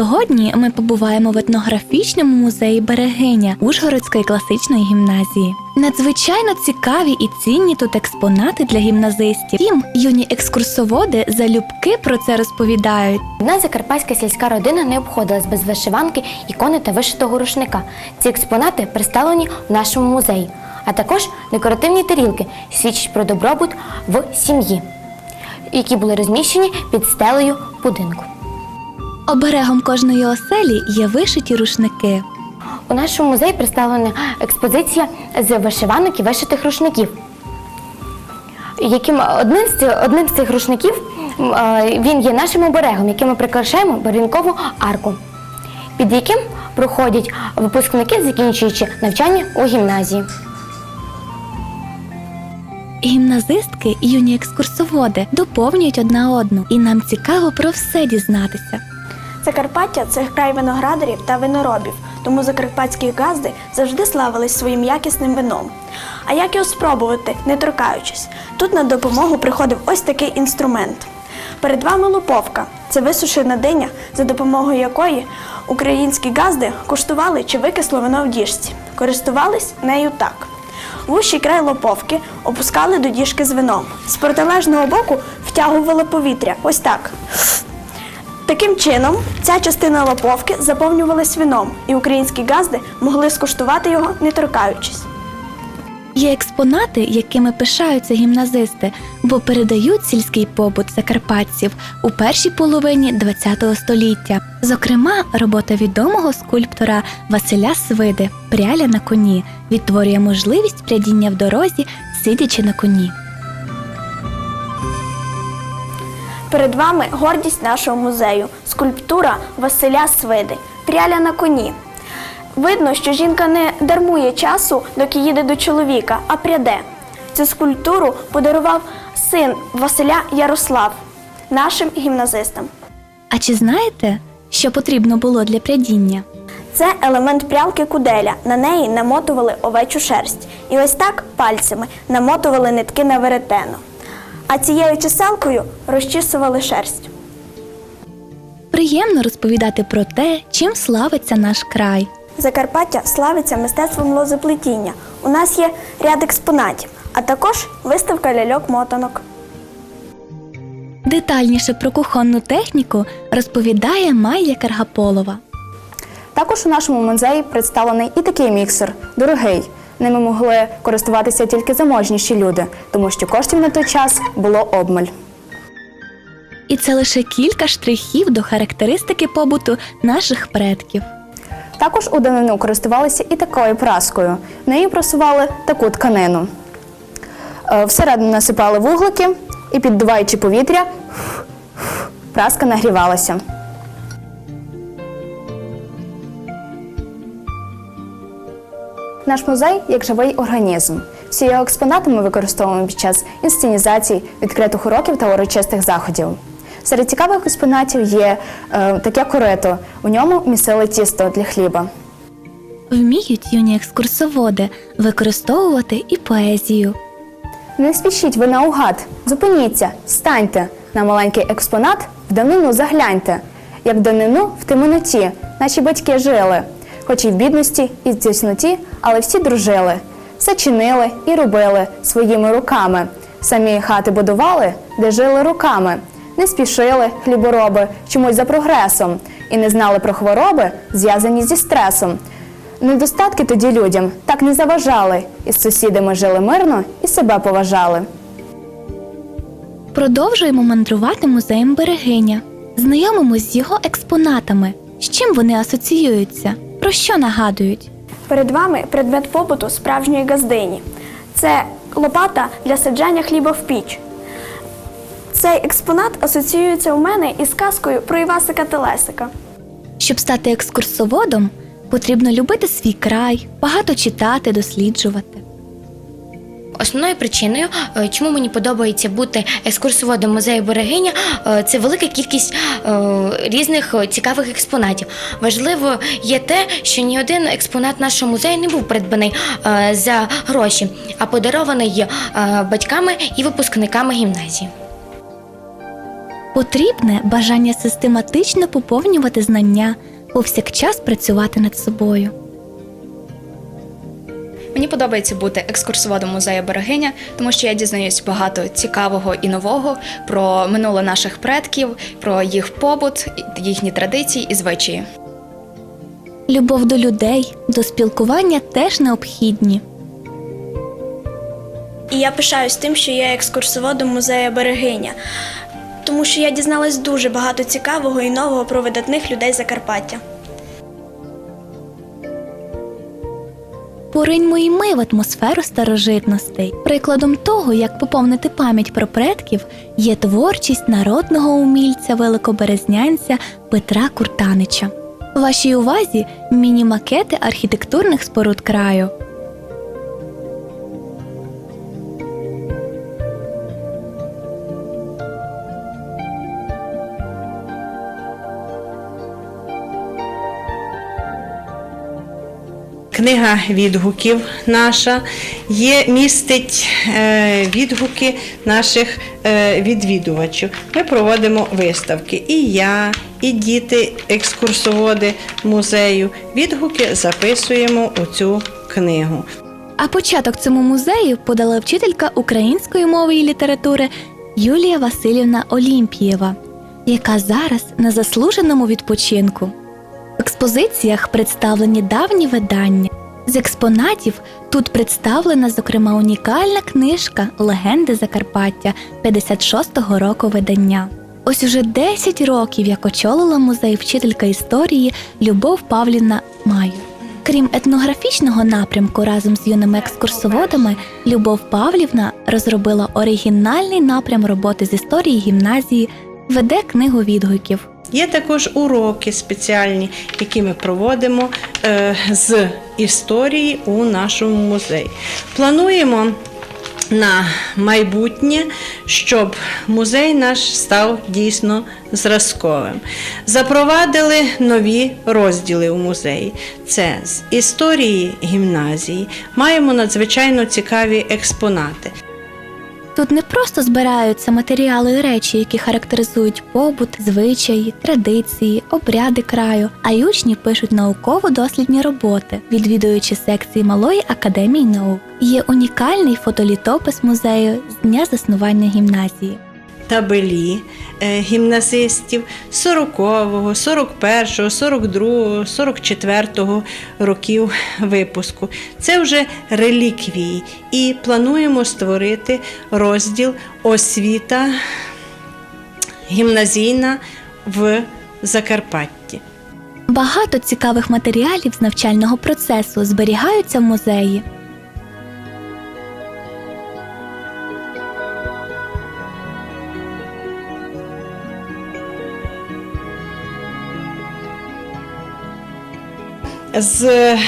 Сьогодні ми побуваємо в етнографічному музеї Берегиня Ужгородської класичної гімназії. Надзвичайно цікаві і цінні тут експонати для гімназистів. Їм юні екскурсоводи залюбки про це розповідають. Одна закарпатська сільська родина не обходилась без вишиванки, ікони та вишитого рушника. Ці експонати представлені в нашому музеї, а також декоративні тарілки свідчать про добробут в сім'ї, які були розміщені під стелею будинку. Оберегом кожної оселі є вишиті рушники. У нашому музеї представлена експозиція з вишиванок і вишитих рушників. Яким одним з цих, одним з цих рушників він є нашим оберегом, яким ми прикрашаємо барвінкову арку, під яким проходять випускники, закінчуючи навчання у гімназії. Гімназистки і юні екскурсоводи доповнюють одна одну, і нам цікаво про все дізнатися. Закарпаття це край виноградарів та виноробів, тому закарпатські газди завжди славились своїм якісним вином. А як його спробувати, не торкаючись? Тут на допомогу приходив ось такий інструмент. Перед вами луповка це висушена диня, за допомогою якої українські газди куштували чи викисло вино в діжці. Користувались нею так. Вущий край лоповки опускали до діжки з вином. З протилежного боку втягували повітря. Ось так. Таким чином, ця частина лоповки заповнювалась вином, і українські газди могли скуштувати його, не торкаючись. Є експонати, якими пишаються гімназисти, бо передають сільський побут закарпатців у першій половині ХХ століття. Зокрема, робота відомого скульптора Василя Свиди Пряля на коні відтворює можливість прядіння в дорозі, сидячи на коні. Перед вами гордість нашого музею скульптура Василя Свиди Пряля на коні. Видно, що жінка не дармує часу, доки їде до чоловіка, а пряде. Цю скульптуру подарував син Василя Ярослав нашим гімназистам. А чи знаєте, що потрібно було для прядіння? Це елемент прялки куделя. На неї намотували овечу шерсть. І ось так пальцями намотували нитки на веретено. А цією чесалкою розчісували шерсть. Приємно розповідати про те, чим славиться наш край. Закарпаття славиться мистецтвом лозоплетіння. У нас є ряд експонатів, а також виставка ляльок-мотанок. Детальніше про кухонну техніку розповідає Майя Каргаполова. Також у нашому музеї представлений і такий міксер дорогий. Ними могли користуватися тільки заможніші люди, тому що коштів на той час було обмаль. І це лише кілька штрихів до характеристики побуту наших предків. Також у давнину користувалися і такою праскою. В неї просували таку тканину. Е, Всередину насипали вуглики і, піддуваючи повітря, праска нагрівалася. Наш музей як живий організм. Всі його експонати ми використовуємо під час інсценізацій, відкритих уроків та урочистих заходів. Серед цікавих експонатів є е, таке корито. У ньому місили тісто для хліба. Вміють юні екскурсоводи використовувати і поезію. Не спішіть ви наугад, зупиніться, станьте на маленький експонат, в давнину загляньте. Як в давнину в темноті наші батьки жили, хоч і в бідності, і в тісноті, але всі дружили. Все чинили і робили своїми руками. Самі хати будували, де жили руками. Не спішили хлібороби чомусь за прогресом і не знали про хвороби, зв'язані зі стресом. Недостатки тоді людям так не заважали, і з сусідами жили мирно і себе поважали. Продовжуємо мандрувати музеєм Берегиня. Знайомимось з його експонатами. З чим вони асоціюються? Про що нагадують? Перед вами предмет побуту справжньої газдині. Це лопата для саджання хліба в піч. Цей експонат асоціюється у мене із казкою про Івасика Телесика. Щоб стати екскурсоводом, потрібно любити свій край, багато читати, досліджувати. Основною причиною, е, чому мені подобається бути екскурсоводом музею Берегиня, е, це велика кількість е, різних цікавих експонатів. Важливо є те, що ні один експонат нашого музею не був придбаний за гроші, а подарований батьками і випускниками гімназії. Потрібне бажання систематично поповнювати знання, повсякчас працювати над собою. Мені подобається бути екскурсоводом музею Берегиня, тому що я дізнаюсь багато цікавого і нового про минуле наших предків, про їх побут, їхні традиції і звичаї. Любов до людей, до спілкування теж необхідні. І я пишаюсь тим, що я екскурсоводом музею Берегиня, тому що я дізналась дуже багато цікавого і нового про видатних людей Закарпаття. Пориньмо і ми в атмосферу старожитностей. Прикладом того, як поповнити пам'ять про предків, є творчість народного умільця великоберезнянця Петра Куртанича. Вашій увазі міні-макети архітектурних споруд краю. Книга відгуків наша є, містить е, відгуки наших е, відвідувачів. Ми проводимо виставки. І я, і діти, екскурсоводи музею. Відгуки записуємо у цю книгу. А початок цьому музею подала вчителька української мови і літератури Юлія Васильівна Олімпієва, яка зараз на заслуженому відпочинку. Експозиціях представлені давні видання. З експонатів тут представлена, зокрема, унікальна книжка Легенди Закарпаття 56-го року видання. Ось уже 10 років як очолила музей вчителька історії Любов Павлівна Маю. Крім етнографічного напрямку разом з юними екскурсоводами, Любов Павлівна розробила оригінальний напрям роботи з історії гімназії, веде книгу відгуків. Є також уроки спеціальні, які ми проводимо е, з історії у нашому музеї. Плануємо на майбутнє, щоб музей наш став дійсно зразковим. Запровадили нові розділи у музеї. Це з історії гімназії. Маємо надзвичайно цікаві експонати. Тут не просто збираються матеріали і речі, які характеризують побут, звичаї, традиції, обряди краю, а й учні пишуть науково-дослідні роботи, відвідуючи секції Малої академії наук. Є унікальний фотолітопис музею з дня заснування гімназії. Табелі е, гімназистів 40-го, 41-го, 42-го, 44-го років випуску. Це вже реліквії. І плануємо створити розділ освіта гімназійна в Закарпатті. Багато цікавих матеріалів з навчального процесу зберігаються в музеї. З е,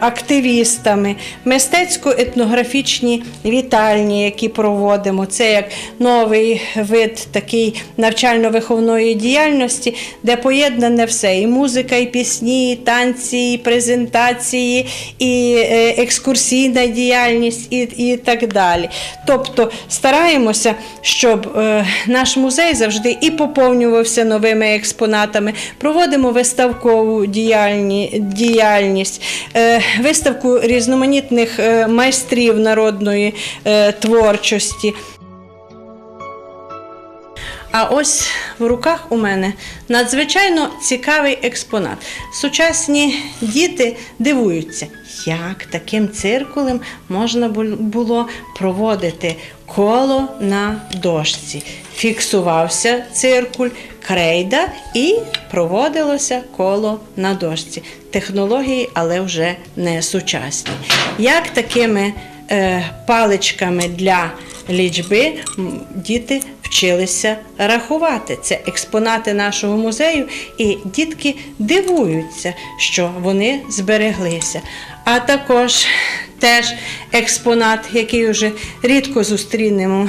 активістами, мистецько-етнографічні вітальні, які проводимо. Це як новий вид такий навчально-виховної діяльності, де поєднане все: і музика, і пісні, і танці, і презентації, і е, екскурсійна діяльність, і, і так далі. Тобто стараємося, щоб е, наш музей завжди і поповнювався новими експонатами. Проводимо виставкову діяльні, діяльність, е, виставку різноманітних е, майстрів народної е, творчості. А ось в руках у мене надзвичайно цікавий експонат. Сучасні діти дивуються, як таким циркулем можна було проводити коло на дошці. Фіксувався циркуль, крейда і проводилося коло на дошці. Технології, але вже не сучасні. Як такими е, паличками для лічби діти вчилися рахувати. Це експонати нашого музею, і дітки дивуються, що вони збереглися. А також теж експонат, який вже рідко зустрінемо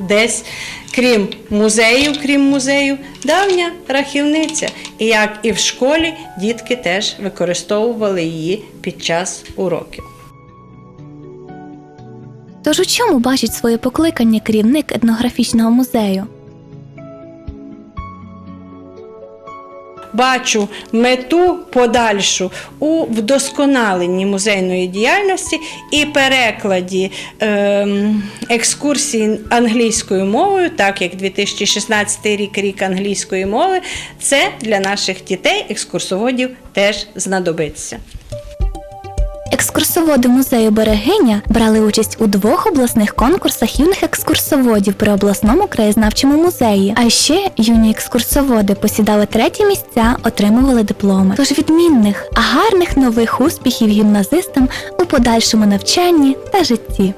десь. Крім музею, крім музею, давня рахівниця. І як і в школі, дітки теж використовували її під час уроків. Тож у чому бачить своє покликання керівник етнографічного музею? Бачу мету подальшу у вдосконаленні музейної діяльності і перекладі ем, екскурсій англійською мовою, так як 2016 рік рік англійської мови, це для наших дітей, екскурсоводів, теж знадобиться. Екскурсоводи музею Берегиня брали участь у двох обласних конкурсах юних екскурсоводів при обласному краєзнавчому музеї. А ще юні екскурсоводи посідали треті місця, отримували дипломи. Тож відмінних, а гарних нових успіхів гімназистам у подальшому навчанні та житті.